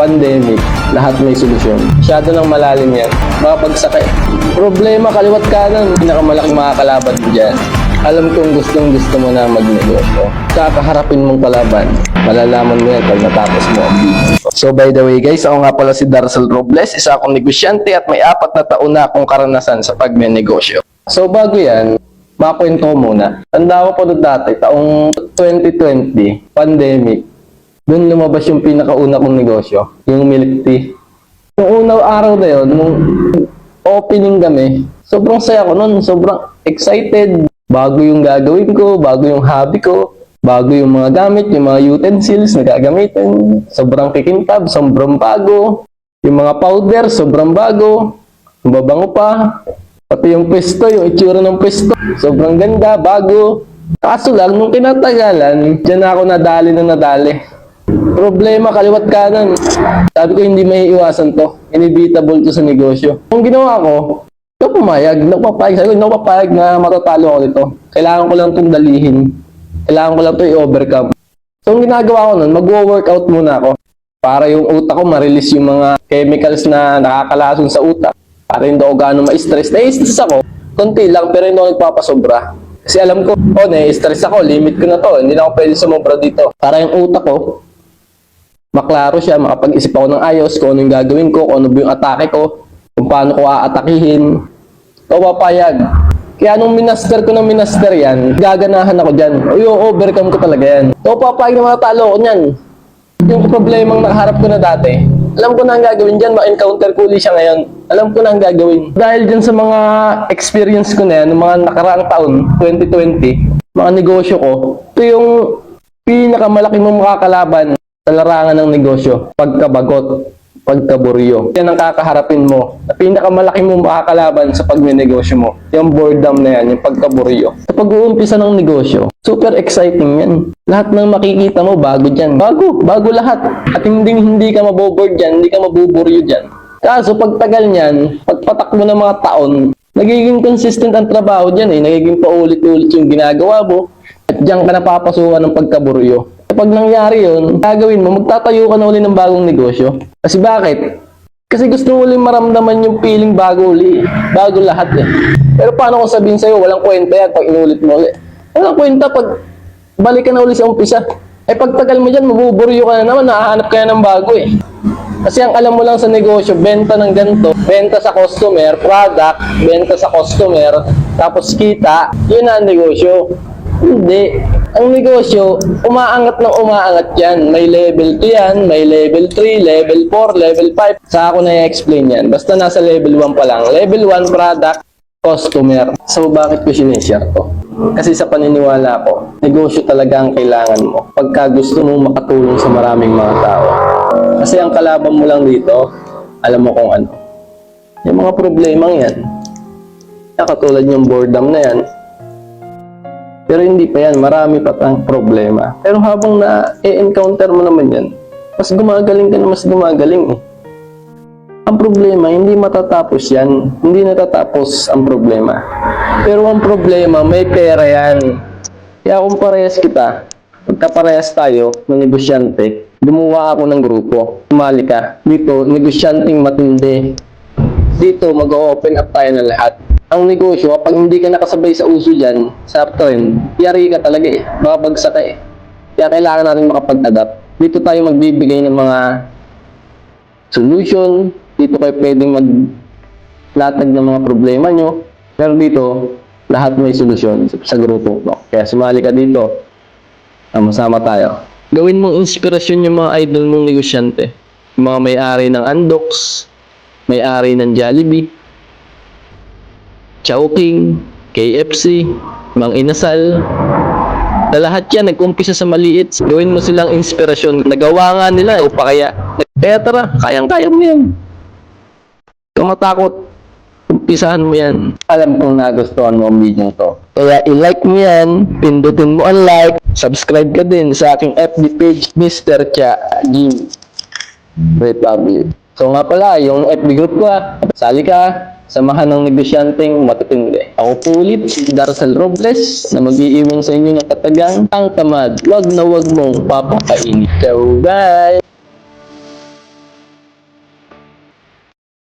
pandemic, lahat may solusyon. Masyado nang malalim yan. Mapagsak eh. Problema, kaliwat kanan. Pinakamalaking makakalaban mo dyan. Alam kong gustong gusto mo na magnegosyo. Kakaharapin mong kalaban. Malalaman mo yan pag natapos mo ang business. So by the way guys, ako nga pala si Darcel Robles, isa akong negosyante at may apat na taon na akong karanasan sa pagme-negosyo. So bago yan, makwento ko muna. Tanda ko doon dati, taong 2020, pandemic, doon lumabas yung pinakauna kong negosyo, yung milk tea. Yung unang araw na yun, nung opening kami, sobrang saya ko noon, sobrang excited. Bago yung gagawin ko, bago yung hobby ko, bago yung mga gamit, yung mga utensils na gagamitin. Sobrang kikintab, sobrang bago. Yung mga powder, sobrang bago. Mabango pa. Pati yung pwesto, yung itsura ng pwesto, sobrang ganda, bago. Kaso lang, nung kinatagalan, dyan ako nadali na nadali. Problema, kaliwat kanan. Sabi ko, hindi may iwasan to. Inevitable to sa negosyo. Kung ginawa ko, ikaw pumayag, napapayag. Sabi ko, hindi ako papayag na matatalo ako dito. Kailangan ko lang itong dalihin. Kailangan ko lang ito i-overcome. So, ang ginagawa ko nun, mag-workout muna ako. Para yung utak ko ma-release yung mga chemicals na nakakalason sa utak. Para hindi ako gaano ma-stress. Na-stress ako, konti lang, pero hindi ako nagpapasobra. Kasi alam ko, oh, na-stress ako, limit ko na to. Hindi na ako pwede sumobra dito. Para yung utak ko, maklaro siya, makapag-isip ako ng ayos, kung ano yung gagawin ko, kung ano ba yung atake ko, kung paano ko aatakihin. O papayag. Kaya nung minaster ko ng minaster yan, gaganahan ako dyan. O overcome ko talaga yan. O papayag na matalo ko niyan. Yung problemang nakaharap ko na dati, alam ko na ang gagawin dyan, ma-encounter ko ulit siya ngayon. Alam ko na ang gagawin. Dahil dyan sa mga experience ko na yan, mga nakaraang taon, 2020, mga negosyo ko, ito yung pinakamalaki mong makakalaban sa larangan ng negosyo, pagkabagot, pagkaburyo. Yan ang kakaharapin mo. Na pinakamalaki mong makakalaban sa pagme-negosyo mo. Yung boredom na yan, yung pagkaburyo. Sa pag-uumpisa ng negosyo, super exciting yan. Lahat ng makikita mo, bago dyan. Bago, bago lahat. At hindi, hindi ka maboboard dyan, hindi ka mabuburyo dyan. Kaso pagtagal niyan, pagpatak mo ng mga taon, nagiging consistent ang trabaho dyan eh. Nagiging paulit-ulit yung ginagawa mo. At diyan ka napapasukan ng pagkaburyo. Kapag nangyari yun, gagawin mo, magtatayo ka na uli ng bagong negosyo. Kasi bakit? Kasi gusto mo ulit maramdaman yung feeling bago uli. Bago lahat eh. Pero paano kung sabihin sa'yo, walang kwenta yan pag inulit mo ulit? Walang kwenta pag balik ka na uli sa umpisa. Eh pagtagal mo dyan, mabuburyo ka na naman, nakahanap ka na ng bago eh. Kasi ang alam mo lang sa negosyo, benta ng ganito, benta sa customer, product, benta sa customer, tapos kita, yun na ang negosyo. Hindi. Ang negosyo, umaangat ng umaangat yan. May level 2 yan, may level 3, level 4, level 5. Sa ako na i-explain yan. Basta nasa level 1 pa lang. Level 1 product, customer. So bakit ko sinishare to? Kasi sa paniniwala ko, negosyo talaga ang kailangan mo pagka gusto mong makatulong sa maraming mga tao. Kasi ang kalaban mo lang dito, alam mo kung ano. Yung mga problemang yan. Katulad yung boredom na yan, pero hindi pa yan, marami pa tang problema. Pero habang na-encounter mo naman yan, mas gumagaling ka na mas gumagaling eh. Ang problema, hindi matatapos yan. Hindi natatapos ang problema. Pero ang problema, may pera yan. Kaya kung parehas kita, pagka parehas tayo ng negosyante, gumawa ako ng grupo. Sumali ka. Dito, negosyanteng matindi. Dito, mag-open up tayo na lahat ang negosyo, kapag hindi ka nakasabay sa uso dyan, sa trend, yari ka talaga eh. Makabagsak ka eh. Kaya kailangan natin makapag-adapt. Dito tayo magbibigay ng mga solution. Dito kayo pwedeng maglatag ng mga problema nyo. Pero dito, lahat may solusyon sa grupo. Kaya sumali ka dito. Sama-sama tayo. Gawin mong inspirasyon yung mga idol mong negosyante. Yung mga may-ari ng Andox, may-ari ng Jollibee, Chowking, KFC, Mang Inasal. Na lahat yan, nag-umpisa sa maliit. Gawin mo silang inspirasyon. Nagawa nga nila, o pa kaya. Kaya tara, kayang-kaya mo yan. Kung matakot, umpisahan mo yan. Alam kong nagustuhan mo ang video to. Kaya i-like mo yan, pindutin mo ang like, subscribe ka din sa aking FB page, Mr. Cha Jim Republic. So nga pala, yung FB group ko ah, sali ka, samahan ng negosyanteng matitindi. Ako po ulit, si Darcel Robles, na mag-iiwan sa inyo ng katagang ang tamad. Wag na wag mong papakainit. So, bye!